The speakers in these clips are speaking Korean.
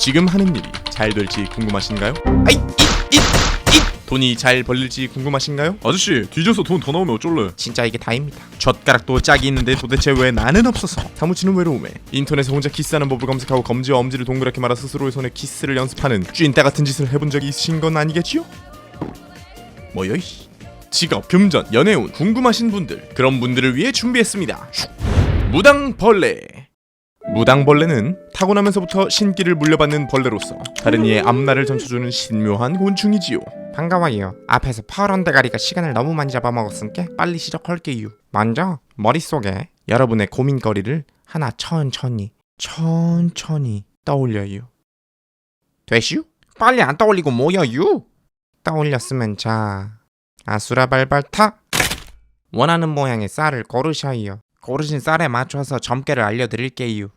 지금 하는 일이 잘 될지 궁금하신가요? 아이 이 이 이 돈이 잘 벌릴지 궁금하신가요? 아저씨 뒤져서 돈 더 나오면 어쩔래? 진짜 이게 다입니다. 젓가락도 짝이 있는데 도대체 왜 나는 없어서 사무치는 외로움에 인터넷에 혼자 키스하는 법을 검색하고 검지와 엄지를 동그랗게 말아 스스로의 손에 키스를 연습하는 찐따 같은 짓을 해본 적이 있으신 건 아니겠지요? 뭐여 이씨 직업, 금전, 연애운 궁금하신 분들 그런 분들을 위해 준비했습니다. 무당벌레 무당벌레는 타고나면서부터 신기를 물려받는 벌레로서 다른 이의 앞날을 점쳐주는 신묘한 곤충이지요. 반가워요. 앞에서 파란 대가리가 시간을 너무 많이 잡아먹었으니까 빨리 시작할게요. 먼저 머릿속에 여러분의 고민거리를 하나 천천히 천천히 떠올려요. 되슈? 빨리 안 떠올리고 뭐여유? 떠올렸으면 자 아수라발발타 원하는 모양의 쌀을 고르셔요. 고르신 쌀에 맞춰서 점괘를 알려드릴게요.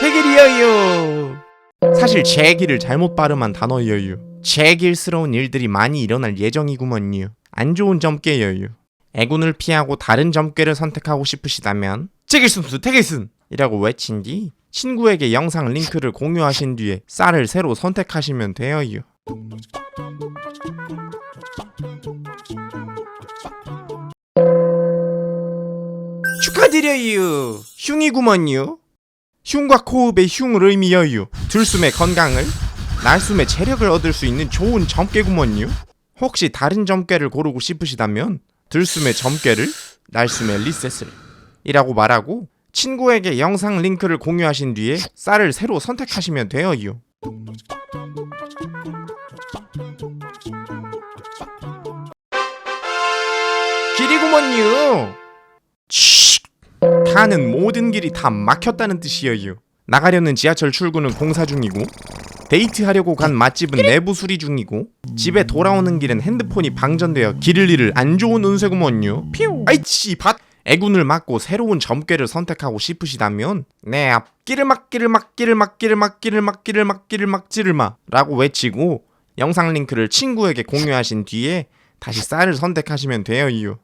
해결이여요. 사실 제기를 잘못 발음한 단어여요. 제길스러운 일들이 많이 일어날 예정이구먼요. 안 좋은 점괘여요. 애군을 피하고 다른 점괘를 선택하고 싶으시다면 제길순수 태길순 이라고 외친 뒤 친구에게 영상 링크를 공유하신 뒤에 쌀을 새로 선택하시면 돼요. 축하드려요. 흉이구먼요. 흉과 코흡의 흉을 의미여요. 들숨의 건강을, 날숨의 체력을 얻을 수 있는 좋은 점괘구먼요. 혹시 다른 점괘를 고르고 싶으시다면 들숨의 점괘를, 날숨의 리셋을 이라고 말하고 친구에게 영상 링크를 공유하신 뒤에 쌀을 새로 선택하시면 돼요. 길이구먼요. 치. 가는 모든 길이 다 막혔다는 뜻이에요. 나가려는 지하철 출구는 공사 중이고 데이트하려고 간 맛집은 내부 수리 중이고 집에 돌아오는 길은 핸드폰이 방전되어 길을 잃을 안 좋은 운세구먼요. 피우. 아이치 밭. 애군을 막고 새로운 점괘를 선택하고 싶으시다면 내 앞길을 막기를 막기를 막기를 막기를 막기를 막기를 막지를 마라고 외치고 영상 링크를 친구에게 공유하신 뒤에 다시 쌀을 선택하시면 돼요.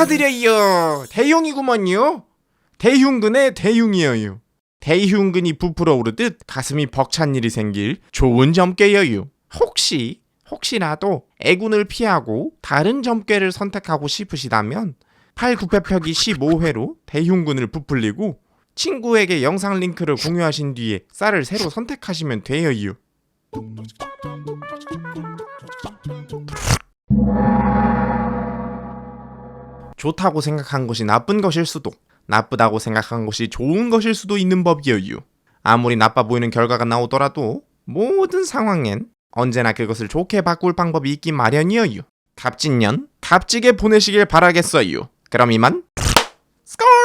축하드려요. 대흉이구먼요. 대흉근의 대흉이에요. 대흉근이 부풀어 오르듯 가슴이 벅찬 일이 생길 좋은 점괘여요. 혹시 혹시라도 애군을 피하고 다른 점괘를 선택하고 싶으시다면 8 9패펴기 15회로 대흉근을 부풀리고 친구에게 영상 링크를 공유하신 뒤에 쌀을 새로 선택하시면 돼요. 좋다고 생각한 것이 나쁜 것일 수도, 나쁘다고 생각한 것이 좋은 것일 수도 있는 법이에요. 아무리 나빠 보이는 결과가 나오더라도 모든 상황엔 언제나 그것을 좋게 바꿀 방법이 있기 마련이에요. 갑진년, 갑지게 보내시길 바라겠어요. 그럼 이만 스컬!